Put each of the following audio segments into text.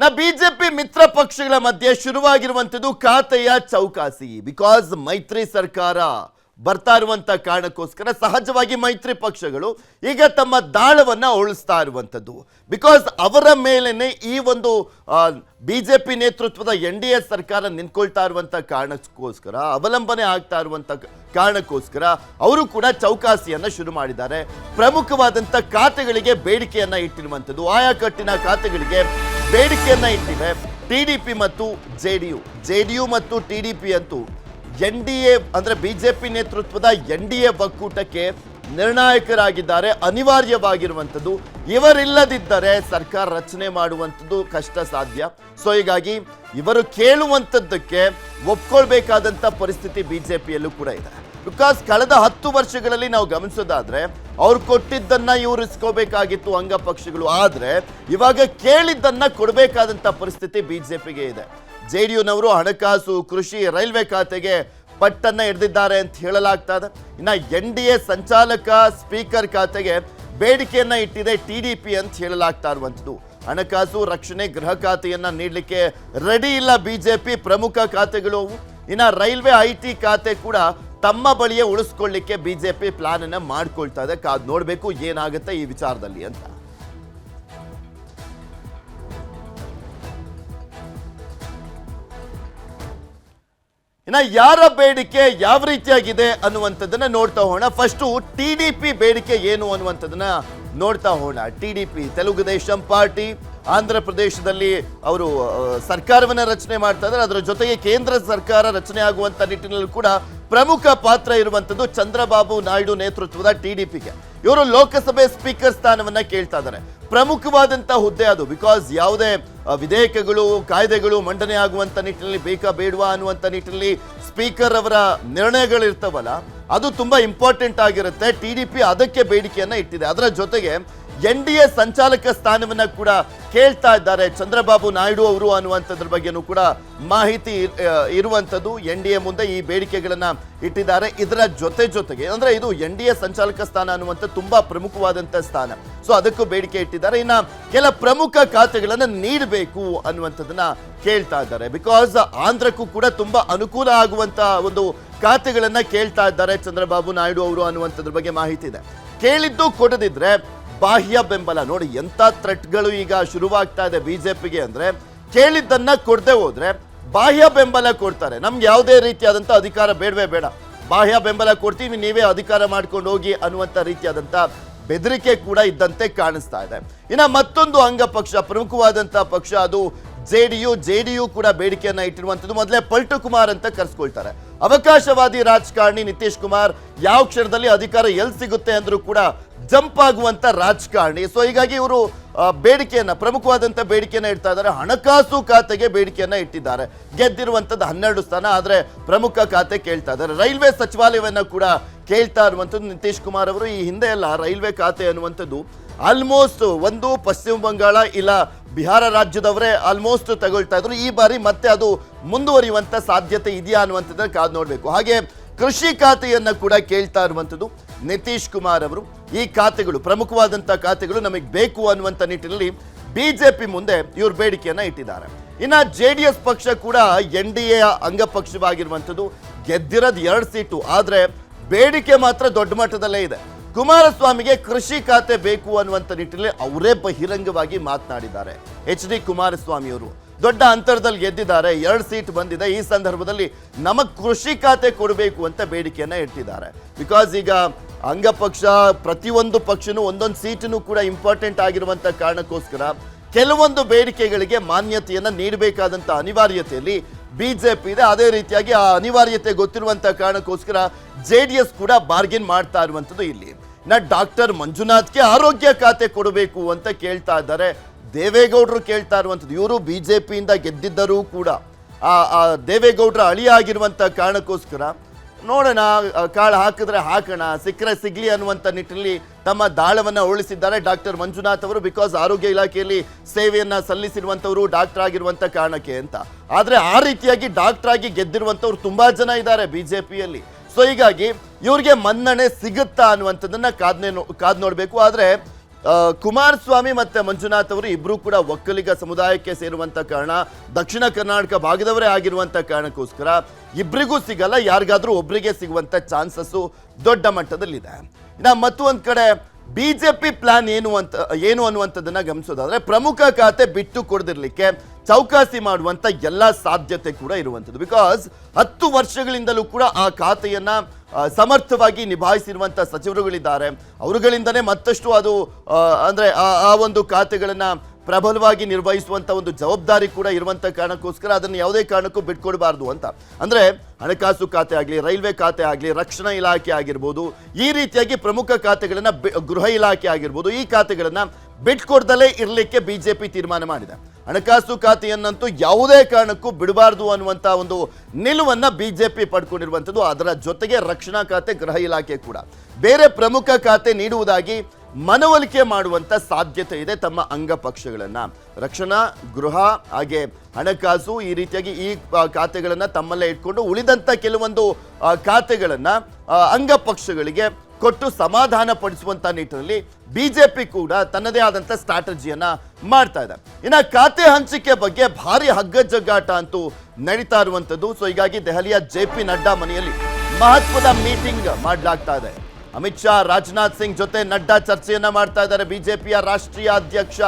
ನಾ ಬಿಜೆಪಿ ಮಿತ್ರ ಪಕ್ಷಗಳ ಮಧ್ಯೆ ಶುರುವಾಗಿರುವಂಥದ್ದು ಖಾತೆಯ ಚೌಕಾಸಿ. ಬಿಕಾಸ್ ಮೈತ್ರಿ ಸರ್ಕಾರ ಬರ್ತಾ ಇರುವಂಥ ಕಾರಣಕ್ಕೋಸ್ಕರ ಸಹಜವಾಗಿ ಮೈತ್ರಿ ಪಕ್ಷಗಳು ಈಗ ತಮ್ಮ ದಾಳವನ್ನ ಉಳಿಸ್ತಾ ಇರುವಂಥದ್ದು. ಬಿಕಾಸ್ ಅವರ ಮೇಲೇ ಈ ಒಂದು ಬಿಜೆಪಿ ನೇತೃತ್ವದ ಎನ್ ಡಿ ಸರ್ಕಾರ ನಿಂತ್ಕೊಳ್ತಾ ಇರುವಂಥ ಕಾರಣಕ್ಕೋಸ್ಕರ, ಅವಲಂಬನೆ ಆಗ್ತಾ ಇರುವಂಥ ಕಾರಣಕ್ಕೋಸ್ಕರ ಅವರು ಕೂಡ ಚೌಕಾಸಿಯನ್ನ ಶುರು ಮಾಡಿದ್ದಾರೆ. ಪ್ರಮುಖವಾದಂಥ ಖಾತೆಗಳಿಗೆ ಬೇಡಿಕೆಯನ್ನ ಇಟ್ಟಿರುವಂಥದ್ದು. ಆಯಾ ಕಟ್ಟಿನ ಖಾತೆಗಳಿಗೆ ಬೇಡಿಕೆಯನ್ನ ಇಟ್ಟಿವೆ. ಪಿ ಮತ್ತು ಜೆಡಿಯು ಜೆಡಿಯು ಮತ್ತು ಟಿ ಡಿ ಪಿ ಅಂತೂ ಎನ್ ಡಿ ಎ ಅಂದ್ರೆ ಬಿಜೆಪಿ ನೇತೃತ್ವದ ಎನ್ ಡಿ ಎ ಒಕ್ಕೂಟಕ್ಕೆ ನಿರ್ಣಾಯಕರಾಗಿದ್ದಾರೆ, ಅನಿವಾರ್ಯವಾಗಿರುವಂಥದ್ದು ಇವರಿಲ್ಲದಿದ್ದರೆ ಸರ್ಕಾರ ರಚನೆ ಮಾಡುವಂಥದ್ದು ಕಷ್ಟ ಸಾಧ್ಯ ಸೊ ಹೀಗಾಗಿ ಇವರು ಕೇಳುವಂಥದ್ದಕ್ಕೆ ಒಪ್ಕೊಳ್ಬೇಕಾದಂಥ ಪರಿಸ್ಥಿತಿ ಬಿ ಜೆ ಪಿಯಲ್ಲೂ ಕೂಡ ಇದೆ. ಬಿಕಾಸ್ ಕಳೆದ ಹತ್ತು ವರ್ಷಗಳಲ್ಲಿ ನಾವು ಗಮನಿಸೋದಾದ್ರೆ, ಅವ್ರು ಕೊಟ್ಟಿದ್ದನ್ನ ಇವ್ರು ಇಸ್ಕೋಬೇಕಾಗಿತ್ತು ಅಂಗಪಕ್ಷಗಳು ಆದ್ರೆ, ಇವಾಗ ಕೇಳಿದ್ದನ್ನ ಕೊಡಬೇಕಾದಂತ ಪರಿಸ್ಥಿತಿ ಪಿಗೆ ಇದೆ. ಜೆ ಡಿ ಯುನವರು ಹಣಕಾಸು, ಕೃಷಿ, ರೈಲ್ವೆ ಖಾತೆಗೆ ಪಟ್ಟನ್ನ ಹಿಡಿದಿದ್ದಾರೆ ಅಂತ ಹೇಳಲಾಗ್ತದೆ ಇದೆ. ಇನ್ನ ಎನ್ ಡಿ ಎ ಸಂಚಾಲಕ, ಸ್ಪೀಕರ್ ಖಾತೆಗೆ ಬೇಡಿಕೆಯನ್ನ ಇಟ್ಟಿದೆ ಟಿ ಡಿ ಪಿ ಅಂತ ಹೇಳಲಾಗ್ತಾ ಇರುವಂಥದ್ದು. ಹಣಕಾಸು ರಕ್ಷಣೆ, ಗೃಹ ಖಾತೆಯನ್ನು ನೀಡಲಿಕ್ಕೆ ರೆಡಿ ಇಲ್ಲ ಬಿಜೆಪಿ ಪ್ರಮುಖ ಖಾತೆಗಳು ಇನ್ನು ರೈಲ್ವೆ, ಐ ಟಿ ಖಾತೆ ಕೂಡ ತಮ್ಮ ಬಳಿಯೇ ಉಳಿಸ್ಕೊಳ್ಳಿಕ್ಕೆ ಬಿಜೆಪಿ ಪ್ಲಾನ್ ಅನ್ನ ಮಾಡ್ಕೊಳ್ತಾ ಇದೆ. ಕಾದ್ ನೋಡಬೇಕು ಏನಾಗುತ್ತೆ ಈ ವಿಚಾರದಲ್ಲಿ ಅಂತ. ಇನ್ನ ಯಾರ ಬೇಡಿಕೆ ಯಾವ ರೀತಿಯಾಗಿದೆ ಅನ್ನುವಂಥದ್ದನ್ನ ನೋಡ್ತಾ ಹೋಗೋಣ. ಫಸ್ಟು ಟಿ ಡಿ ಪಿ ಬೇಡಿಕೆ ಏನು ಅನ್ನುವಂಥದ್ದನ್ನ ನೋಡ್ತಾ ಹೋಗೋಣ. T D P Telugu Desam party. Andhra ಪ್ರದೇಶದಲ್ಲಿ ಅವರು ಸರ್ಕಾರವನ್ನು ರಚನೆ ಮಾಡ್ತಾ ಇದ್ದಾರೆ. ಅದರ ಜೊತೆಗೆ ಕೇಂದ್ರ ಸರ್ಕಾರ ರಚನೆ ಆಗುವಂತ ನಿಟ್ಟಿನಲ್ಲಿ ಕೂಡ ಪ್ರಮುಖ ಪಾತ್ರ ಇರುವಂತದ್ದು ಚಂದ್ರಬಾಬು ನಾಯ್ಡು ನೇತೃತ್ವದ ಟಿಡಿಪಿಗೆ ಇವರು ಲೋಕಸಭೆ ಸ್ಪೀಕರ್ ಸ್ಥಾನವನ್ನ ಕೇಳ್ತಾ ಇದ್ದಾರೆ. ಪ್ರಮುಖವಾದಂತ ಹುದ್ದೆ ಅದು ಬಿಕಾಸ್ ಯಾವುದೇ ವಿಧೇಯಕಗಳು, ಕಾಯ್ದೆಗಳು ಮಂಡನೆ ಆಗುವಂತ ನಿಟ್ಟಿನಲ್ಲಿ ಬೇಕಾ ಬೇಡವಾ ಅನ್ನುವಂತ ನಿಟ್ಟಿನಲ್ಲಿ ಸ್ಪೀಕರ್ ಅವರ ನಿರ್ಣಯಗಳಿರ್ತವಲ್ಲ, ಅದು ತುಂಬಾ ಇಂಪಾರ್ಟೆಂಟ್ ಆಗಿರುತ್ತೆ. ಟಿ ಡಿ ಪಿ ಅದಕ್ಕೆ ಬೇಡಿಕೆಯನ್ನ ಇಟ್ಟಿದೆ. ಅದರ ಜೊತೆಗೆ ಎನ್ ಡಿ ಎ ಸಂಚಾಲಕ ಸ್ಥಾನವನ್ನ ಕೂಡ ಕೇಳ್ತಾ ಇದ್ದಾರೆ. ಚಂದ್ರಬಾಬು ನಾಯ್ಡು ಅವರು ಅನ್ನುವಂಥದ್ರ ಬಗ್ಗೆನೂ ಕೂಡ ಮಾಹಿತಿ ಇರುವಂಥದ್ದು ಎನ್ ಡಿ ಎ ಮುಂದೆ ಈ ಬೇಡಿಕೆಗಳನ್ನ ಇಟ್ಟಿದ್ದಾರೆ. ಇದರ ಜೊತೆ ಜೊತೆಗೆ, ಅಂದ್ರೆ ಇದು ಎನ್ ಡಿ ಎ ಸಂಚಾಲಕ ಸ್ಥಾನ ಅನ್ನುವಂಥ ತುಂಬಾ ಪ್ರಮುಖವಾದಂಥ ಸ್ಥಾನ. ಸೊ, ಅದಕ್ಕೂ ಬೇಡಿಕೆ ಇಟ್ಟಿದ್ದಾರೆ. ಇನ್ನ ಕೆಲ ಪ್ರಮುಖ ಖಾತೆಗಳನ್ನು ನೀಡಬೇಕು ಅನ್ನುವಂಥದ್ದನ್ನ ಕೇಳ್ತಾ ಇದ್ದಾರೆ. ಬಿಕಾಸ್ ಆಂಧ್ರಕ್ಕೂ ಕೂಡ ತುಂಬಾ ಅನುಕೂಲ ಆಗುವಂತ ಒಂದು ಖಾತೆಗಳನ್ನ ಕೇಳ್ತಾ ಇದ್ದಾರೆ ಚಂದ್ರಬಾಬು ನಾಯ್ಡು ಅವರು ಅನ್ನುವಂಥದ್ರ ಬಗ್ಗೆ ಮಾಹಿತಿ ಇದೆ. ಕೇಳಿದ್ದು ಕೊಡದಿದ್ರೆ ಬಾಹ್ಯ ಬೆಂಬಲ. ನೋಡಿ, ಎಂತ ಥ್ರೆಟ್ಗಳು ಈಗ ಶುರುವಾಗ್ತಾ ಇದೆ ಬಿಜೆಪಿಗೆ ಅಂದ್ರೆ, ಕೇಳಿದ್ದನ್ನ ಕೊಡದೆ ಹೋದ್ರೆ ಬಾಹ್ಯ ಬೆಂಬಲ ಕೊಡ್ತಾರೆ. ನಮ್ಗೆ ಯಾವುದೇ ರೀತಿಯಾದಂಥ ಅಧಿಕಾರ ಬೇಡವೇ ಬೇಡ. ಬಾಹ್ಯ ಬೆಂಬಲ ಕೊಡ್ತೀವಿ, ನೀವೇ ಅಧಿಕಾರ ಮಾಡ್ಕೊಂಡು ಹೋಗಿ ಅನ್ನುವಂಥ ರೀತಿಯಾದಂಥ ಬೆದರಿಕೆ ಕೂಡ ಇದ್ದಂತೆ ಕಾಣಿಸ್ತಾ ಇದೆ. ಇನ್ನು ಮತ್ತೊಂದು ಅಂಗ ಪಕ್ಷ ಪ್ರಮುಖವಾದಂಥ ಪಕ್ಷ ಅದು J D U. J D U ಕೂಡ ಬೇಡಿಕೆಯನ್ನು ಇಟ್ಟಿರುವಂಥದ್ದು ಮೊದಲೇ ಪಲ್ಟು ಕುಮಾರ್ ಅಂತ ಕರೆಸ್ಕೊಳ್ತಾರೆ. ಅವಕಾಶವಾದಿ ರಾಜಕಾರಣಿ ನಿತೀಶ್ ಕುಮಾರ್ ಯಾವ ಕ್ಷಣದಲ್ಲಿ ಅಧಿಕಾರ ಎಲ್ಲಿ ಸಿಗುತ್ತೆ ಅಂದ್ರೂ ಕೂಡ ಜಂಪ್ ಆಗುವಂತ ರಾಜಕಾರಣಿ. ಸೊ ಹೀಗಾಗಿ ಇವರು ಬೇಡಿಕೆಯನ್ನ, ಪ್ರಮುಖವಾದಂತ ಬೇಡಿಕೆಯನ್ನ ಇಡ್ತಾ ಇದ್ದಾರೆ. ಹಣಕಾಸು ಖಾತೆಗೆ ಬೇಡಿಕೆಯನ್ನ ಇಟ್ಟಿದ್ದಾರೆ. ಗೆದ್ದಿರುವಂತದ್ದು ಹನ್ನೆರಡು ಸ್ಥಾನ, ಆದ್ರೆ ಪ್ರಮುಖ ಖಾತೆ ಕೇಳ್ತಾ ಇದ್ದಾರೆ. ರೈಲ್ವೆ ಸಚಿವಾಲಯವನ್ನ ಕೂಡ ಕೇಳ್ತಾ ಇರುವಂತದ್ದು ನಿತೀಶ್ ಕುಮಾರ್ ಅವರು. ಈ ಹಿಂದೆ ಎಲ್ಲ ರೈಲ್ವೆ ಖಾತೆ ಅನ್ನುವಂಥದ್ದು ಆಲ್ಮೋಸ್ಟ್ ಒಂದು ಪಶ್ಚಿಮ ಬಂಗಾಳ, ಇಲ್ಲ ಬಿಹಾರ ರಾಜ್ಯದವರೇ ಆಲ್ಮೋಸ್ಟ್ ತಗೊಳ್ತಾ ಇದ್ರು. ಈ ಬಾರಿ ಮತ್ತೆ ಅದು ಮುಂದುವರಿಯುವಂತ ಸಾಧ್ಯತೆ ಇದೆಯಾ ಅನ್ನುವಂಥದ್ದನ್ನ ಕಾದು ನೋಡಬೇಕು. ಹಾಗೆ ಕೃಷಿ ಖಾತೆಯನ್ನ ಕೂಡ ಕೇಳ್ತಾ ಇರುವಂಥದ್ದು ನಿತೀಶ್ ಕುಮಾರ್ ಅವರು ಈ ಖಾತೆಗಳು ಪ್ರಮುಖವಾದಂಥ ಖಾತೆಗಳು ನಮಗೆ ಬೇಕು ಅನ್ನುವಂಥ ನಿಟ್ಟಿನಲ್ಲಿ ಬಿಜೆಪಿ ಮುಂದೆ ಇವ್ರ ಬೇಡಿಕೆಯನ್ನ ಇಟ್ಟಿದ್ದಾರೆ. ಇನ್ನ ಜೆ ಡಿ ಎಸ್ ಪಕ್ಷ ಕೂಡ ಎನ್ ಡಿ ಎ ಅಂಗಪಕ್ಷವಾಗಿರುವಂಥದ್ದು ಗೆದ್ದಿರೋದು ಎರಡು ಸೀಟು, ಆದರೆ ಬೇಡಿಕೆ ಮಾತ್ರ ದೊಡ್ಡ ಮಟ್ಟದಲ್ಲೇ ಇದೆ. ಕುಮಾರಸ್ವಾಮಿಗೆ ಕೃಷಿ ಖಾತೆ ಬೇಕು ಅನ್ನುವಂಥ ನಿಟ್ಟಿನಲ್ಲಿ ಅವರೇ ಬಹಿರಂಗವಾಗಿ ಮಾತನಾಡಿದ್ದಾರೆ. ಎಚ್ ಡಿ ಕುಮಾರಸ್ವಾಮಿ ಅವರು ದೊಡ್ಡ ಅಂತರದಲ್ಲಿ ಗೆದ್ದಿದ್ದಾರೆ, ಎರಡು ಸೀಟ್ ಬಂದಿದೆ. ಈ ಸಂದರ್ಭದಲ್ಲಿ ನಮಗೆ ಕೃಷಿ ಖಾತೆ ಕೊಡಬೇಕು ಅಂತ ಬೇಡಿಕೆಯನ್ನ ಇಟ್ಟಿದ್ದಾರೆ. ಬಿಕಾಸ್ ಈಗ ಅಂಗಪಕ್ಷ, ಪ್ರತಿಯೊಂದು ಪಕ್ಷನೂ ಒಂದೊಂದು ಸೀಟನ್ನು ಕೂಡ ಇಂಪಾರ್ಟೆಂಟ್ ಆಗಿರುವಂಥ ಕಾರಣಕ್ಕೋಸ್ಕರ ಕೆಲವೊಂದು ಬೇಡಿಕೆಗಳಿಗೆ ಮಾನ್ಯತೆಯನ್ನು ನೀಡಬೇಕಾದಂಥ ಅನಿವಾರ್ಯತೆಯಲ್ಲಿ ಬಿ ಜೆ ಪಿ ಇದೆ. ಅದೇ ರೀತಿಯಾಗಿ ಆ ಅನಿವಾರ್ಯತೆ ಗೊತ್ತಿರುವಂಥ ಕಾರಣಕ್ಕೋಸ್ಕರ ಜೆ ಡಿ ಎಸ್ ಕೂಡ ಬಾರ್ಗೇನ್ ಮಾಡ್ತಾ ಇರುವಂಥದ್ದು ಇಲ್ಲಿ. ನಾ ಡಾಕ್ಟರ್ ಮಂಜುನಾಥ್ಗೆ ಆರೋಗ್ಯ ಖಾತೆ ಕೊಡಬೇಕು ಅಂತ ಕೇಳ್ತಾ ಇದ್ದಾರೆ. ದೇವೇಗೌಡರು ಕೇಳ್ತಾ ಇರುವಂಥದ್ದು. ಇವರು ಬಿ ಜೆ ಪಿಯಿಂದ ಗೆದ್ದಿದ್ದರೂ ಕೂಡ ಆ ದೇವೇಗೌಡರ ಅಳಿಯಾಗಿರುವಂಥ ಕಾರಣಕ್ಕೋಸ್ಕರ ನೋಡೋಣ ಕಾಳು ಹಾಕಿದ್ರೆ ಹಾಕೋಣ, ಸಿಕ್ಕರೆ ಸಿಗ್ಲಿ ಅನ್ನುವಂಥ ನಿಟ್ಟಿನಲ್ಲಿ ತಮ್ಮ ದಾಳವನ್ನು ಉಳಿಸಿದ್ದಾರೆ ಡಾಕ್ಟರ್ ಮಂಜುನಾಥ್ ಅವರು ಬಿಕಾಸ್ ಆರೋಗ್ಯ ಇಲಾಖೆಯಲ್ಲಿ ಸೇವೆಯನ್ನು ಸಲ್ಲಿಸಿರುವಂಥವರು ಡಾಕ್ಟರ್ ಆಗಿರುವಂಥ ಕಾರಣಕ್ಕೆ ಅಂತ. ಆದರೆ ಆ ರೀತಿಯಾಗಿ ಡಾಕ್ಟರ್ ಆಗಿ ಗೆದ್ದಿರುವಂಥವ್ರು ತುಂಬ ಜನ ಇದ್ದಾರೆ ಬಿ ಜೆ ಪಿಯಲ್ಲಿ ಸೊ ಹೀಗಾಗಿ ಇವ್ರಿಗೆ ಮನ್ನಣೆ ಸಿಗುತ್ತಾ ಅನ್ನುವಂಥದ್ದನ್ನು ಕಾದ್ನೆ ಕಾದ್ ನೋಡಬೇಕು. ಆದ್ರೆ ಕುಮಾರಸ್ವಾಮಿ ಮತ್ತು ಮಂಜುನಾಥ್ ಅವರು ಇಬ್ಬರೂ ಕೂಡ ಒಕ್ಕಲಿಗ ಸಮುದಾಯಕ್ಕೆ ಸೇರುವಂಥ ಕಾರಣ, ದಕ್ಷಿಣ ಕರ್ನಾಟಕ ಭಾಗದವರೇ ಆಗಿರುವಂಥ ಕಾರಣಕ್ಕೋಸ್ಕರ ಇಬ್ರಿಗೂ ಸಿಗಲ್ಲ, ಯಾರಿಗಾದರೂ ಒಬ್ಬರಿಗೆ ಸಿಗುವಂಥ ಚಾನ್ಸಸ್ಸು ದೊಡ್ಡ ಮಟ್ಟದಲ್ಲಿದೆ. ಇನ್ನು ಮತ್ತೊಂದು ಕಡೆ ಬಿ ಜೆ ಪಿ ಪ್ಲಾನ್ ಏನು ಅಂತ, ಏನು ಅನ್ನುವಂಥದ್ದನ್ನು ಗಮನಿಸೋದಾದರೆ ಪ್ರಮುಖ ಖಾತೆ ಬಿಟ್ಟು ಕೊಡದಿರ್ಲಿಕ್ಕೆ ಚೌಕಾಸಿ ಮಾಡುವಂಥ ಎಲ್ಲ ಸಾಧ್ಯತೆ ಕೂಡ ಇರುವಂಥದ್ದು. ಬಿಕಾಸ್ ಹತ್ತು ವರ್ಷಗಳಿಂದಲೂ ಕೂಡ ಆ ಖಾತೆಯನ್ನು ಸಮರ್ಥವಾಗಿ ನಿಭಾಯಿಸಿರುವಂಥ ಸಚಿವರುಗಳಿದ್ದಾರೆ. ಅವರುಗಳಿಂದನೇ ಮತ್ತಷ್ಟು ಅದು ಅಂದರೆ ಆ- ಒಂದು ಖಾತೆಗಳನ್ನು ಪ್ರಬಲವಾಗಿ ನಿರ್ವಹಿಸುವಂಥ ಒಂದು ಜವಾಬ್ದಾರಿ ಕೂಡ ಇರುವಂಥ ಕಾರಣಕ್ಕೋಸ್ಕರ ಅದನ್ನು ಯಾವುದೇ ಕಾರಣಕ್ಕೂ ಬಿಟ್ಕೊಡಬಾರ್ದು ಅಂತ. ಅಂದರೆ ಹಣಕಾಸು ಖಾತೆ ಆಗಲಿ, ರೈಲ್ವೆ ಖಾತೆ ಆಗಲಿ, ರಕ್ಷಣಾ ಇಲಾಖೆ ಆಗಿರ್ಬೋದು, ಈ ರೀತಿಯಾಗಿ ಪ್ರಮುಖ ಖಾತೆಗಳನ್ನು ಗೃಹ ಇಲಾಖೆ ಆಗಿರ್ಬೋದು, ಈ ಖಾತೆಗಳನ್ನ ಬಿಟ್ಕೊಡ್ದಲೇ ಇರಲಿಕ್ಕೆ ಬಿಜೆಪಿ ತೀರ್ಮಾನ ಮಾಡಿದೆ. ಹಣಕಾಸು ಖಾತೆಯನ್ನಂತೂ ಯಾವುದೇ ಕಾರಣಕ್ಕೂ ಬಿಡಬಾರ್ದು ಅನ್ನುವಂಥ ಒಂದು ನಿಲುವನ್ನ ಬಿಜೆಪಿ ಪಡ್ಕೊಂಡಿರುವಂಥದ್ದು. ಅದರ ಜೊತೆಗೆ ರಕ್ಷಣಾ ಖಾತೆ ಗೃಹ ಇಲಾಖೆ ಕೂಡ. ಬೇರೆ ಪ್ರಮುಖ ಖಾತೆ ನೀಡುವುದಾಗಿ ಮನವೊಲಿಕೆ ಮಾಡುವಂಥ ಸಾಧ್ಯತೆ ಇದೆ ತಮ್ಮ ಅಂಗಪಕ್ಷಗಳನ್ನು ರಕ್ಷಣಾ ಗೃಹ ಹಾಗೆ ಹಣಕಾಸು ಈ ರೀತಿಯಾಗಿ ಈ ಖಾತೆಗಳನ್ನು ತಮ್ಮಲ್ಲೇ ಇಟ್ಕೊಂಡು ಉಳಿದಂಥ ಕೆಲವೊಂದು ಖಾತೆಗಳನ್ನು ಖಾತೆಗಳನ್ನ ಆ, ಅಂಗ ಪಕ್ಷಗಳಿಗೆ ಕೊಟ್ಟು ಸಮಾಧಾನ ಪಡಿಸುವಂತ ನಿಟ್ಟಿನಲ್ಲಿ ಬಿಜೆಪಿ ಕೂಡ ತನ್ನದೇ ಆದಂತ ಸ್ಟ್ರಾಟಜಿಯನ್ನ ಮಾಡ್ತಾ ಇದೆ. ಇನ್ನ ಖಾತೆ ಹಂಚಿಕೆ ಬಗ್ಗೆ ಭಾರಿ ಹಗ್ಗಜಗ್ಗಾಟ ಅಂತೂ ನಡೀತಾ ಇರುವಂತದ್ದು. ಸೊ ಹೀಗಾಗಿ ದೆಹಲಿಯ ಜೆ ಪಿ ನಡ್ಡಾ ಮನೆಯಲ್ಲಿ ಮಹತ್ವದ ಮೀಟಿಂಗ್ ಮಾಡಲಾಗ್ತಾ ಇದೆ. ಅಮಿತ್ ಶಾ, ರಾಜನಾಥ್ ಸಿಂಗ್ ಜೊತೆ ನಡ್ಡಾ ಚರ್ಚೆಯನ್ನ ಮಾಡ್ತಾ ಇದ್ದಾರೆ ಬಿಜೆಪಿಯ ರಾಷ್ಟ್ರೀಯ ಅಧ್ಯಕ್ಷ.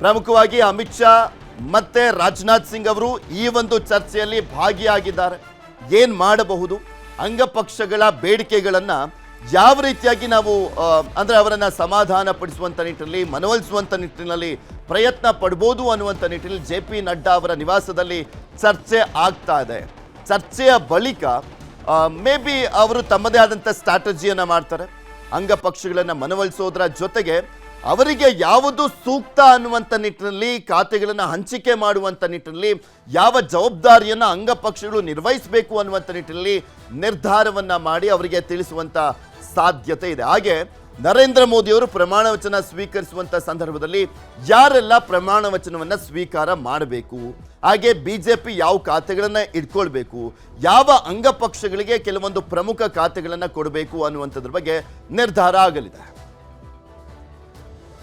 ಪ್ರಮುಖವಾಗಿ ಅಮಿತ್ ಶಾ ಮತ್ತೆ ರಾಜನಾಥ್ ಸಿಂಗ್ ಅವರು ಈ ಒಂದು ಚರ್ಚೆಯಲ್ಲಿ ಭಾಗಿಯಾಗಿದ್ದಾರೆ. ಏನ್ ಮಾಡಬಹುದು? ಅಂಗಪಕ್ಷಗಳ ಬೇಡಿಕೆಗಳನ್ನು ಯಾವ ರೀತಿಯಾಗಿ ನಾವು ಅಂದರೆ ಅವರನ್ನ ಸಮಾಧಾನ ಪಡಿಸುವಂಥ ನಿಟ್ಟಿನಲ್ಲಿ, ಮನವೊಲಿಸುವಂತ ನಿಟ್ಟಿನಲ್ಲಿ ಪ್ರಯತ್ನ ಪಡ್ಬೋದು ಅನ್ನುವಂತ ನಿಟ್ಟಿನಲ್ಲಿ ಜೆ ಪಿ ನಡ್ಡಾ ಅವರ ನಿವಾಸದಲ್ಲಿ ಚರ್ಚೆ ಆಗ್ತಾ ಇದೆ. ಚರ್ಚೆಯ ಬಳಿಕ ಮೇ ಬಿ ಅವರು ತಮ್ಮದೇ ಆದಂಥ ಸ್ಟ್ರಾಟಜಿಯನ್ನು ಮಾಡ್ತಾರೆ. ಅಂಗಪಕ್ಷಗಳನ್ನು ಮನವೊಲಿಸೋದ್ರ ಜೊತೆಗೆ ಅವರಿಗೆ ಯಾವುದು ಸೂಕ್ತ ಅನ್ನುವಂಥ ನಿಟ್ಟಿನಲ್ಲಿ ಖಾತೆಗಳನ್ನು ಹಂಚಿಕೆ ಮಾಡುವಂಥ ನಿಟ್ಟಿನಲ್ಲಿ ಯಾವ ಜವಾಬ್ದಾರಿಯನ್ನ ಅಂಗಪಕ್ಷಗಳು ನಿರ್ವಹಿಸಬೇಕು ಅನ್ನುವಂಥ ನಿಟ್ಟಿನಲ್ಲಿ ನಿರ್ಧಾರವನ್ನ ಮಾಡಿ ಅವರಿಗೆ ತಿಳಿಸುವಂತ ಸಾಧ್ಯತೆ ಇದೆ. ಹಾಗೆ ನರೇಂದ್ರ ಮೋದಿ ಅವರು ಪ್ರಮಾಣ ವಚನ ಸ್ವೀಕರಿಸುವಂತ ಸಂದರ್ಭದಲ್ಲಿ ಯಾರೆಲ್ಲ ಪ್ರಮಾಣ ವಚನವನ್ನ ಸ್ವೀಕಾರ ಮಾಡಬೇಕು? ಹಾಗೆ ಬಿಜೆಪಿ ಯಾವ ಖಾತೆಗಳನ್ನ ಇಟ್ಕೊಳ್ಬೇಕು? ಯಾವ ಅಂಗಪಕ್ಷಗಳಿಗೆ ಕೆಲವೊಂದು ಪ್ರಮುಖ ಖಾತೆಗಳನ್ನ ಕೊಡಬೇಕು ಅನ್ನುವಂಥದ್ರ ಬಗ್ಗೆ ನಿರ್ಧಾರ ಆಗಲಿದೆ.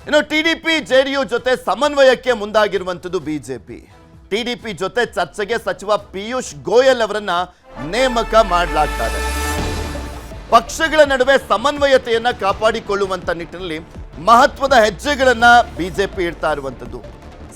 ಇನ್ನು ಟಿಡಿಪಿ ಜೆಡಿಯು ಜೊತೆ ಸಮನ್ವಯಕ್ಕೆ ಮುಂದಾಗಿರುವಂಥದ್ದು ಬಿಜೆಪಿ ಟಿಡಿಪಿ ಜೊತೆ ಚರ್ಚೆಗೆ ಸಚಿವ ಪಿಯೂಷ್ ಗೋಯಲ್ ಅವರನ್ನ ನೇಮಕ ಮಾಡಲಾಗ್ತಾರೆ ಪಕ್ಷಗಳ ನಡುವೆ ಸಮನ್ವಯತೆಯನ್ನ ಕಾಪಾಡಿಕೊಳ್ಳುವಂತ ನಿಟ್ಟಿನಲ್ಲಿ ಮಹತ್ವದ ಹೆಜ್ಜೆಗಳನ್ನ ಬಿಜೆಪಿ ಇಡ್ತಾ ಇರುವಂಥದ್ದು.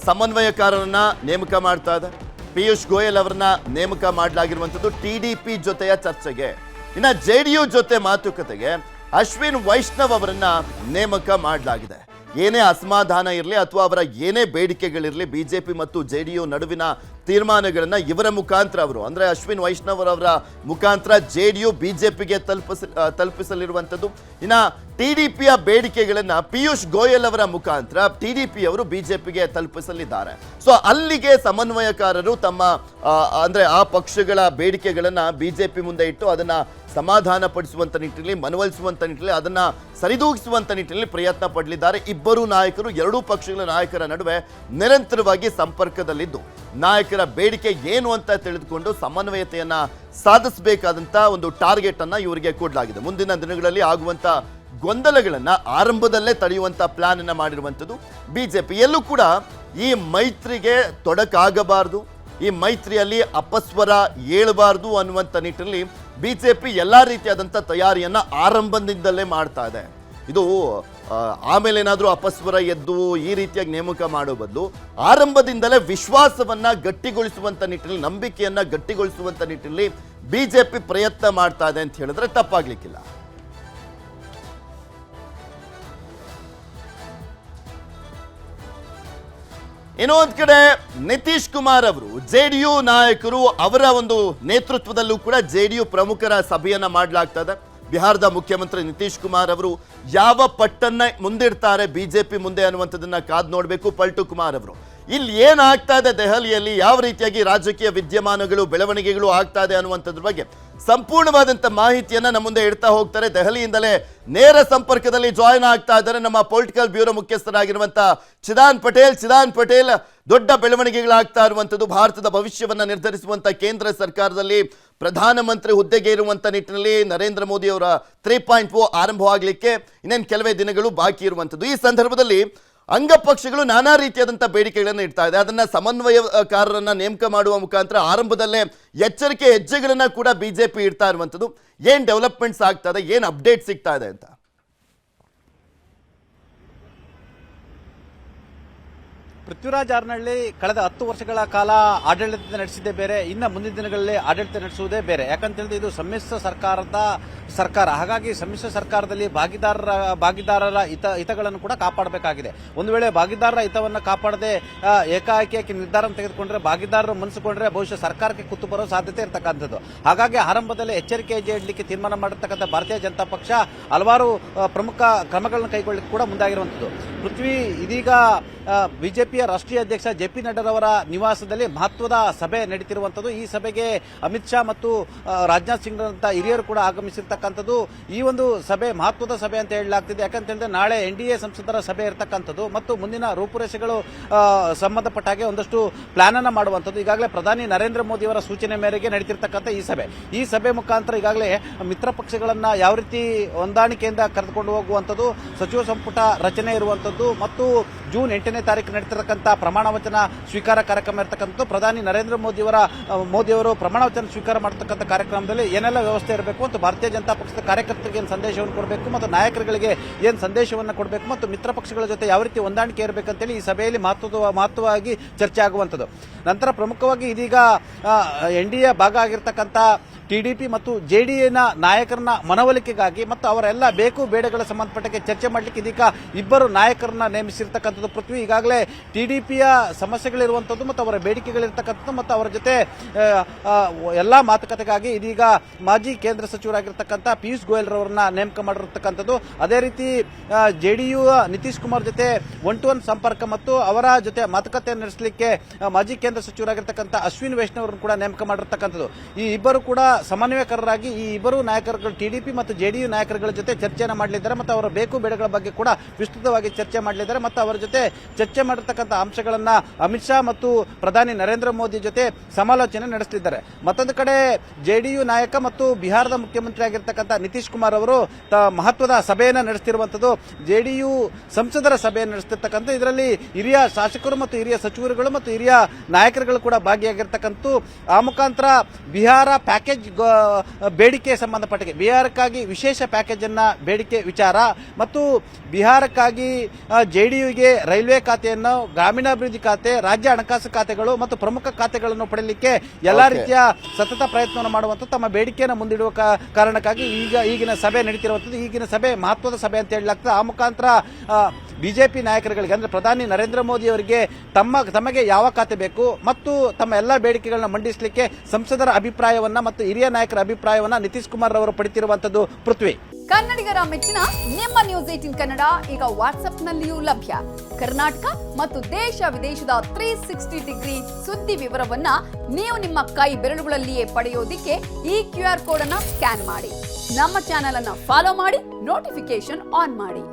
ಸಮನ್ವಯಕಾರರನ್ನ ನೇಮಕ ಮಾಡ್ತಾ ಇದೆ. ಪಿಯೂಷ್ ಗೋಯಲ್ ಅವರನ್ನ ನೇಮಕ ಮಾಡಲಾಗಿರುವಂಥದ್ದು ಟಿಡಿಪಿ ಜೊತೆಯ ಚರ್ಚೆಗೆ. ಇನ್ನ ಜೆಡಿಯು ಜೊತೆ ಮಾತುಕತೆಗೆ ಅಶ್ವಿನ್ ವೈಷ್ಣವ್ ಅವರನ್ನ ನೇಮಕ ಮಾಡಲಾಗಿದೆ. ಏನೇ ಅಸಮಾಧಾನ ಇರಲಿ ಅಥವಾ ಅವರ ಏನೇ ಬೇಡಿಕೆಗಳಿರಲಿ ಮತ್ತು ಜೆ ಡಿ ಯು ನಡುವಿನ ತೀರ್ಮಾನಗಳನ್ನ ಇವರ ಮುಖಾಂತರ ಅವರು, ಅಂದ್ರೆ ಅಶ್ವಿನ್ ವೈಷ್ಣವ್ ಅವರ ಮುಖಾಂತರ ಜೆ ಡಿ ಯು ಪಿಗೆ ತಲುಪಿಸ ತಲುಪಿಸಲಿರುವಂಥದ್ದು ಇನ್ನ ಟಿ ಡಿ ಪಿಯ ಬೇಡಿಕೆಗಳನ್ನ ಪಿಯೂಷ್ ಗೋಯಲ್ ಅವರ ಮುಖಾಂತರ ಟಿ ಡಿ ಪಿ ಅವರು ಬಿಜೆಪಿಗೆ ತಲುಪಿಸಲಿದ್ದಾರೆ. ಸೊ, ಅಲ್ಲಿಗೆ ಸಮನ್ವಯಕಾರರು ತಮ್ಮ ಅಂದ್ರೆ ಆ ಪಕ್ಷಗಳ ಜೆ ಬಿಜೆಪಿ ಮುಂದೆ ಇಟ್ಟು ಅದನ್ನ ಸಮಾಧಾನ ಪಡಿಸುವಂಥ ನಿಟ್ಟಿನಲ್ಲಿ ಮನವೊಲಿಸುವಂಥ ನಿಟ್ಟಿನಲ್ಲಿ, ಅದನ್ನ ಸರಿದೂಗಿಸುವಂತ ನಿಟ್ಟಿನಲ್ಲಿ ಪ್ರಯತ್ನ ಪಡಲಿದ್ದಾರೆ. ಇಬ್ಬರು ನಾಯಕರು, ಎರಡೂ ಪಕ್ಷಗಳ ನಾಯಕರ ನಡುವೆ ನಿರಂತರವಾಗಿ ಸಂಪರ್ಕದಲ್ಲಿದ್ದು. ನಾಯಕರ ಬೇಡಿಕೆ ಏನು ಅಂತ ತಿಳಿದುಕೊಂಡು ಸಮನ್ವಯತೆಯನ್ನು ಸಾಧಿಸಬೇಕಾದಂತ ಒಂದು ಟಾರ್ಗೆಟ್ ಅನ್ನ ಇವರಿಗೆ ಕೊಡಲಾಗಿದೆ. ಮುಂದಿನ ದಿನಗಳಲ್ಲಿ ಆಗುವಂತ ಗೊಂದಲಗಳನ್ನು ಆರಂಭದಲ್ಲೇ ತಡೆಯುವಂತ ಪ್ಲಾನ್ ಅನ್ನ ಮಾಡಿರುವಂಥದ್ದು. ಬಿಜೆಪಿ ಎಲ್ಲೂ ಕೂಡ ಈ ಮೈತ್ರಿಗೆ ತೊಡಕಾಗಬಾರದು, ಈ ಮೈತ್ರಿಯಲ್ಲಿ ಅಪಸ್ವರ ಏಳಬಾರದು ಅನ್ನುವಂಥ ನಿಟ್ಟಿನಲ್ಲಿ ಬಿಜೆಪಿ ಎಲ್ಲ ರೀತಿಯಾದಂಥ ತಯಾರಿಯನ್ನು ಆರಂಭದಿಂದಲೇ ಮಾಡ್ತಾ ಇದೆ. ಇದು ಆಮೇಲೆ ಏನಾದರೂ ಅಪಸ್ವರ ಎದ್ದು ಈ ರೀತಿಯಾಗಿ ನೇಮಕ ಮಾಡೋ ಬದಲು ಆರಂಭದಿಂದಲೇ ವಿಶ್ವಾಸವನ್ನು ಗಟ್ಟಿಗೊಳಿಸುವಂಥ ನಿಟ್ಟಿನಲ್ಲಿ, ನಂಬಿಕೆಯನ್ನು ಗಟ್ಟಿಗೊಳಿಸುವಂಥ ನಿಟ್ಟಿನಲ್ಲಿ ಬಿ ಜೆ ಪಿ ಪ್ರಯತ್ನ ಮಾಡ್ತಾ ಇದೆ ಅಂತ ಹೇಳಿದ್ರೆ ತಪ್ಪಾಗ್ಲಿಕ್ಕಿಲ್ಲ. ಇನ್ನೂ ಒಂದ್ ಕಡೆ ನಿತೀಶ್ ಕುಮಾರ್ ಅವರು, ಜೆ ಜೆಡಿಯು ನಾಯಕರು ಅವರ ಒಂದು ನೇತೃತ್ವದಲ್ಲೂ ಕೂಡ ಜೆ ಜೆಡಿಯು ಪ್ರಮುಖರ ಸಭೆಯನ್ನ ಮಾಡಲಾಗ್ತದೆ ಬಿಹಾರದ ಮುಖ್ಯಮಂತ್ರಿ ನಿತೀಶ್ ಕುಮಾರ್ ಅವರು ಯಾವ ಪಟ್ಟನ್ನ ಮುಂದಿಡ್ತಾರೆ ಬಿಜೆಪಿ ಮುಂದೆ ಅನ್ನುವಂಥದ್ದನ್ನ ಕಾದು ನೋಡಬೇಕು ಪಲ್ಟು ಕುಮಾರ್ ಅವರು. ಇಲ್ಲಿ ಏನಾಗ್ತಾ ಇದೆ ದೆಹಲಿಯಲ್ಲಿ? ಯಾವ ರೀತಿಯಾಗಿ ರಾಜಕೀಯ ವಿದ್ಯಮಾನಗಳು, ಬೆಳವಣಿಗೆಗಳು ಆಗ್ತಾ ಇದೆ ಅನ್ನುವಂಥದ್ರ ಬಗ್ಗೆ ಸಂಪೂರ್ಣವಾದಂಥ ಮಾಹಿತಿಯನ್ನು ನಮ್ಮ ಮುಂದೆ ಇಡ್ತಾ ಹೋಗ್ತಾರೆ. ದೆಹಲಿಯಿಂದಲೇ ನೇರ ಸಂಪರ್ಕದಲ್ಲಿ ಜಾಯಿನ್ ಆಗ್ತಾ ಇದ್ದಾರೆ ನಮ್ಮ ಪೊಲಿಟಿಕಲ್ ಬ್ಯೂರೋ ಮುಖ್ಯಸ್ಥರಾಗಿರುವಂಥ ಚಿದಾನ್ ಪಟೇಲ್. ಚಿದಾನ್ ಪಟೇಲ್ ದೊಡ್ಡ ಬೆಳವಣಿಗೆಗಳಾಗ್ತಾ ಇರುವಂಥದ್ದು. ಭಾರತದ ಭವಿಷ್ಯವನ್ನು ನಿರ್ಧರಿಸುವಂಥ ಕೇಂದ್ರ ಸರ್ಕಾರದಲ್ಲಿ ಪ್ರಧಾನಮಂತ್ರಿ ಹುದ್ದೆಗೆ ಇರುವಂಥ ನಿಟ್ಟಿನಲ್ಲಿ ನರೇಂದ್ರ ಮೋದಿ ಅವರ ತ್ರೀ ಪಾಯಿಂಟ್ ಓ ಆರಂಭವಾಗಲಿಕ್ಕೆ ಇನ್ನೇನು ಕೆಲವೇ ದಿನಗಳು ಬಾಕಿ ಇರುವಂಥದ್ದು. ಈ ಸಂದರ್ಭದಲ್ಲಿ ಅಂಗಪಕ್ಷಗಳು ನಾನಾ ರೀತಿಯಾದಂಥ ಬೇಡಿಕೆಗಳನ್ನು ಇಡ್ತಾ ಇದೆ. ಅದನ್ನು ಸಮನ್ವಯಕಾರರನ್ನು ನೇಮಕ ಮಾಡುವ ಮುಖಾಂತರ ಆರಂಭದಲ್ಲೇ ಎಚ್ಚರಿಕೆ ಹೆಜ್ಜೆಗಳನ್ನು ಕೂಡ ಬಿಜೆಪಿ ಇಡ್ತಾ ಇರುವಂಥದ್ದು. ಏನು ಡೆವಲಪ್ಮೆಂಟ್ಸ್ ಆಗ್ತಾ ಇದೆ? ಏನು ಅಪ್ಡೇಟ್ ಸಿಗ್ತಾ ಇದೆ ಅಂತ? ಪೃಥ್ವಿರಾಜ್ ಆರ್ನಹಳ್ಳಿ ಕಳೆದ ಹತ್ತು ವರ್ಷಗಳ ಕಾಲ ಆಡಳಿತ ನಡೆಸಿದ್ದೇ ಬೇರೆ, ಇನ್ನು ಮುಂದಿನ ದಿನಗಳಲ್ಲಿ ಆಡಳಿತ ನಡೆಸುವುದೇ ಬೇರೆ. ಯಾಕಂತ ಹೇಳಿದ್ರೆ ಇದು ಸಮ್ಮಿಶ್ರ ಸರ್ಕಾರದ ಸರ್ಕಾರ. ಹಾಗಾಗಿ ಸಮ್ಮಿಶ್ರ ಸರ್ಕಾರದಲ್ಲಿ ಭಾಗಿದಾರರ ಭಾಗಿದಾರರ ಹಿತ, ಹಿತಗಳನ್ನು ಕೂಡ ಕಾಪಾಡಬೇಕಾಗಿದೆ. ಒಂದು ವೇಳೆ ಭಾಗಿದಾರರ ಹಿತವನ್ನು ಕಾಪಾಡದೆ ಏಕಾಏಕಿಯಾಗಿ ಏಕಾಏಕಿ ನಿರ್ಧಾರ ತೆಗೆದುಕೊಂಡ್ರೆ, ಭಾಗಿದಾರರು ಮನಸ್ಸುಕೊಂಡ್ರೆ ಬಹುಶಃ ಸರ್ಕಾರಕ್ಕೆ ಕುತ್ತು ಬರೋ ಸಾಧ್ಯತೆ ಇರತಕ್ಕಂಥದ್ದು. ಹಾಗಾಗಿ ಆರಂಭದಲ್ಲಿ ಎಚ್ಚರಿಕೆ ಇಡಲಿಕ್ಕೆ ತೀರ್ಮಾನ ಮಾಡಿರ್ತಕ್ಕಂಥ ಭಾರತೀಯ ಜನತಾ ಪಕ್ಷ ಹಲವಾರು ಪ್ರಮುಖ ಕ್ರಮಗಳನ್ನು ಕೈಗೊಳ್ಳಲಿಕ್ಕೆ ಕೂಡ ಮುಂದಾಗಿರುವಂಥದ್ದು. ಪೃಥ್ವಿ ಇದೀಗ ಬಿಜೆಪಿಯ ರಾಷ್ಟ್ರೀಯ ಅಧ್ಯಕ್ಷ ಜೆ ಪಿ ನಡ್ಡರವರ ನಿವಾಸದಲ್ಲಿ ಮಹತ್ವದ ಸಭೆ ನಡೀತಿರುವಂಥದ್ದು. ಈ ಸಭೆಗೆ ಅಮಿತ್ ಶಾ ಮತ್ತು ರಾಜನಾಥ್ ಸಿಂಗ್ ಹಿರಿಯರು ಕೂಡ ಆಗಮಿಸಿರ್ತಕ್ಕಂಥದ್ದು. ಈ ಒಂದು ಸಭೆ ಮಹತ್ವದ ಸಭೆ ಅಂತ ಹೇಳಲಾಗ್ತಿದೆ. ಯಾಕಂತ ಹೇಳಿದ್ರೆ ನಾಳೆ ಎನ್ ಡಿ ಎ ಸಂಸದರ ಸಭೆ ಇರತಕ್ಕಂಥದ್ದು ಮತ್ತು ಮುಂದಿನ ರೂಪುರೇಷೆಗಳು ಸಂಬಂಧಪಟ್ಟ ಹಾಗೆ ಒಂದಷ್ಟು ಪ್ಲಾನ್ ಅನ್ನ ಮಾಡುವಂಥದ್ದು. ಈಗಾಗಲೇ ಪ್ರಧಾನಿ ನರೇಂದ್ರ ಮೋದಿ ಅವರ ಸೂಚನೆ ಮೇರೆಗೆ ನಡೀತಿರ್ತಕ್ಕಂಥ ಈ ಸಭೆ. ಈ ಸಭೆ ಮುಖಾಂತರ ಈಗಾಗಲೇ ಮಿತ್ರ ಪಕ್ಷಗಳನ್ನ ಯಾವ ರೀತಿ ಹೊಂದಾಣಿಕೆಯಿಂದ ಕರೆದುಕೊಂಡು ಹೋಗುವಂಥದ್ದು, ಸಚಿವ ಸಂಪುಟ ರಚನೆ ಇರುವಂಥದ್ದು ಮತ್ತು ಜೂನ್ ಎಂಟನೇ ತಾರೀಕು ನಡೀತಿರತಕ್ಕಂಥ ಪ್ರಮಾಣ ವಚನ ಸ್ವೀಕಾರ ಕಾರ್ಯಕ್ರಮ ಇರತಕ್ಕಂಥದ್ದು. ಪ್ರಧಾನಿ ನರೇಂದ್ರ ಮೋದಿಯವರ ಮೋದಿಯವರು ಪ್ರಮಾಣ ವಚನ ಸ್ವೀಕಾರ ಮಾಡತಕ್ಕಂಥ ಕಾರ್ಯಕ್ರಮದಲ್ಲಿ ಏನೆಲ್ಲ ವ್ಯವಸ್ಥೆ ಇರಬೇಕು ಮತ್ತು ಭಾರತೀಯ ಜನತಾ ಪಕ್ಷದ ಕಾರ್ಯಕರ್ತರಿಗೆ ಏನು ಸಂದೇಶವನ್ನು ಕೊಡಬೇಕು ಮತ್ತು ನಾಯಕರುಗಳಿಗೆ ಏನು ಸಂದೇಶವನ್ನು ಕೊಡಬೇಕು ಮತ್ತು ಮಿತ್ರ ಪಕ್ಷಗಳ ಜೊತೆ ಯಾವ ರೀತಿ ಹೊಂದಾಣಿಕೆ ಇರಬೇಕಂತೇಳಿ ಈ ಸಭೆಯಲ್ಲಿ ಮಹತ್ವದ, ಮಹತ್ವವಾಗಿ ಚರ್ಚೆ ಆಗುವಂಥದ್ದು. ನಂತರ ಪ್ರಮುಖವಾಗಿ ಇದೀಗ ಎನ್ ಡಿ ಎ ಭಾಗ ಆಗಿರ್ತಕ್ಕಂಥ ಟಿಡಿಪಿ ಮತ್ತು ಜೆಡಿಎನ ನಾಯಕರನ್ನ ಮನವೊಲಿಕೆಗಾಗಿ ಮತ್ತು ಅವರೆಲ್ಲ ಬೇಕು ಬೇಡಗಳ ಸಂಬಂಧಪಟ್ಟಕ್ಕೆ ಚರ್ಚೆ ಮಾಡಲಿಕ್ಕೆ ಇದೀಗ ಇಬ್ಬರು ನಾಯಕರನ್ನ ನೇಮಿಸಿರ್ತಕ್ಕಂಥದ್ದು ಪೃಥ್ವಿ. ಈಗಾಗಲೇ ಟಿಡಿಪಿಯ ಸಮಸ್ಯೆಗಳಿರುವಂಥದ್ದು ಮತ್ತು ಅವರ ಬೇಡಿಕೆಗಳಿರ್ತಕ್ಕಂಥದ್ದು ಮತ್ತು ಅವರ ಜೊತೆ ಎಲ್ಲಾ ಮಾತುಕತೆಗಾಗಿ ಇದೀಗ ಮಾಜಿ ಕೇಂದ್ರ ಸಚಿವರಾಗಿರ್ತಕ್ಕಂಥ ಪಿಯೂಷ್ ಗೋಯಲ್ ರವರನ್ನ ನೇಮಕ ಮಾಡಿರ್ತಕ್ಕಂಥದ್ದು. ಅದೇ ರೀತಿ ಜೆಡಿಯು ನಿತೀಶ್ ಕುಮಾರ್ ಜೊತೆ ಒನ್ ಟು ಒನ್ ಸಂಪರ್ಕ ಮತ್ತು ಅವರ ಜೊತೆ ಮಾತುಕತೆ ನಡೆಸಲಿಕ್ಕೆ ಮಾಜಿ ಕೇಂದ್ರ ಸಚಿವರಾಗಿರ್ತಕ್ಕಂಥ ಅಶ್ವಿನ್ ವೈಷ್ಣವ್ ಅವರನ್ನು ಕೂಡ ನೇಮಕ ಮಾಡಿರ್ತಕ್ಕಂಥದ್ದು. ಈ ಇಬ್ಬರು ಕೂಡ ಸಮನ್ವಯಕರರಾಗಿ ಈ ಇಬ್ಬರು ನಾಯಕರುಗಳು ಟಿಡಿಪಿ ಮತ್ತು ಜೆಡಿಯು ನಾಯಕರುಗಳ ಜೊತೆ ಚರ್ಚೆಯನ್ನು ಮಾಡಲಿದ್ದಾರೆ ಮತ್ತು ಅವರ ಬೇಕು ಬೇಡಗಳ ಬಗ್ಗೆ ಕೂಡ ವಿಸ್ತೃತವಾಗಿ ಚರ್ಚೆ ಮಾಡಲಿದ್ದಾರೆ ಮತ್ತು ಅವರ ಜೊತೆ ಚರ್ಚೆ ಮಾಡಿರ್ತಕ್ಕಂಥ ಅಂಶಗಳನ್ನು ಅಮಿತ್ ಶಾ ಮತ್ತು ಪ್ರಧಾನಿ ನರೇಂದ್ರ ಮೋದಿ ಜೊತೆ ಸಮಾಲೋಚನೆ ನಡೆಸಲಿದ್ದಾರೆ ಮತ್ತೊಂದು ಕಡೆ ಜೆಡಿಯು ನಾಯಕ ಮತ್ತು ಬಿಹಾರದ ಮುಖ್ಯಮಂತ್ರಿ ಆಗಿರ್ತಕ್ಕಂಥ ನಿತೀಶ್ ಕುಮಾರ್ ಅವರು ತ- ಮಹತ್ವದ ಸಭೆಯನ್ನು ನಡೆಸ್ತಿರುವಂಥದ್ದು ಜೆಡಿಯು ಸಂಸದರ ಸಭೆಯನ್ನು ನಡೆಸ್ತಿರ್ತಕ್ಕಂಥ ಇದರಲ್ಲಿ ಹಿರಿಯ ಶಾಸಕರು ಮತ್ತು ಹಿರಿಯ ಸಚಿವರುಗಳು ಮತ್ತು ಹಿರಿಯ ನಾಯಕರುಗಳು ಕೂಡ ಭಾಗಿಯಾಗಿರ್ತಕ್ಕಂಥ ಆ ಮುಖಾಂತರ ಬಿಹಾರ ಪ್ಯಾಕೇಜ್ ಗ- ಬೇಡಿಕೆ ಸಂಬಂಧಪಟ್ಟಿಗೆ ಬಿಹಾರಕ್ಕಾಗಿ ವಿಶೇಷ ಪ್ಯಾಕೇಜ್ ಅನ್ನ ಬೇಡಿಕೆ ವಿಚಾರ ಮತ್ತು ಬಿಹಾರಕ್ಕಾಗಿ ಜೆ ಡಿ ಯುಗೆ ರೈಲ್ವೆ ಖಾತೆಯನ್ನು ಗ್ರಾಮೀಣಾಭಿವೃದ್ಧಿ ಖಾತೆ ರಾಜ್ಯ ಹಣಕಾಸು ಖಾತೆಗಳು ಮತ್ತು ಪ್ರಮುಖ ಖಾತೆಗಳನ್ನು ಪಡೆಯಲಿಕ್ಕೆ ಎಲ್ಲಾ ರೀತಿಯ ಸತತ ಪ್ರಯತ್ನವನ್ನು ಮಾಡುವಂತ ತಮ್ಮ ಬೇಡಿಕೆಯನ್ನು ಮುಂದಿಡುವ ಕಾ- ಕಾರಣಕ್ಕಾಗಿ ಈಗ ಈಗಿನ ಸಭೆ ನಡೀತಿರುವಂತದ್ದು ಈಗಿನ ಸಭೆ ಮಹತ್ವದ ಸಭೆ ಅಂತ ಹೇಳಲಾಗ್ತದೆ. ಆ ಮುಖಾಂತರ ಬಿಜೆಪಿ ನಾಯಕರುಗಳಿಗೆ, ಅಂದ್ರೆ ಪ್ರಧಾನಿ ನರೇಂದ್ರ ಮೋದಿ ಅವರಿಗೆ ತಮ್ಮ, ತಮಗೆ ಯಾವ ಖಾತೆ ಬೇಕು ಮತ್ತು ತಮ್ಮ ಎಲ್ಲ ಬೇಡಿಕೆಗಳನ್ನ ಮಂಡಿಸಲಿಕ್ಕೆ ಸಂಸದರ ಅಭಿಪ್ರಾಯವನ್ನ ಮತ್ತು ಹಿರಿಯ ನಾಯಕರ ಅಭಿಪ್ರಾಯವನ್ನ ನಿತೀಶ್ ಕುಮಾರ್ ಅವರು ಪಡಿತಿರುವಂತದ್ದು ಪೃಥ್ವಿ. ಕನ್ನಡಿಗರ ಮೆಚ್ಚಿನ ನಿಮ್ಮ ನ್ಯೂಸ್ ಏಟಿನ್ ಕನ್ನಡ ಈಗ ವಾಟ್ಸ್ಆಪ್ನಲ್ಲಿಯೂ ಲಭ್ಯ. ಕರ್ನಾಟಕ ಮತ್ತು ದೇಶ ವಿದೇಶದ ತ್ರೀ ಸಿಕ್ಸ್ಟಿ ಡಿಗ್ರಿ ಸುದ್ದಿ ವಿವರವನ್ನ ನೀವು ನಿಮ್ಮ ಕೈ ಬೆರಳುಗಳಲ್ಲಿಯೇ ಪಡೆಯೋದಿಕ್ಕೆ ಈ ಕ್ಯೂ ಆರ್ ಕೋಡ್ ಅನ್ನ ಸ್ಕ್ಯಾನ್ ಮಾಡಿ. ನಮ್ಮ ಚಾನೆಲ್ ಅನ್ನ ಫಾಲೋ ಮಾಡಿ ನೋಟಿಫಿಕೇಶನ್ ಆನ್ ಮಾಡಿ.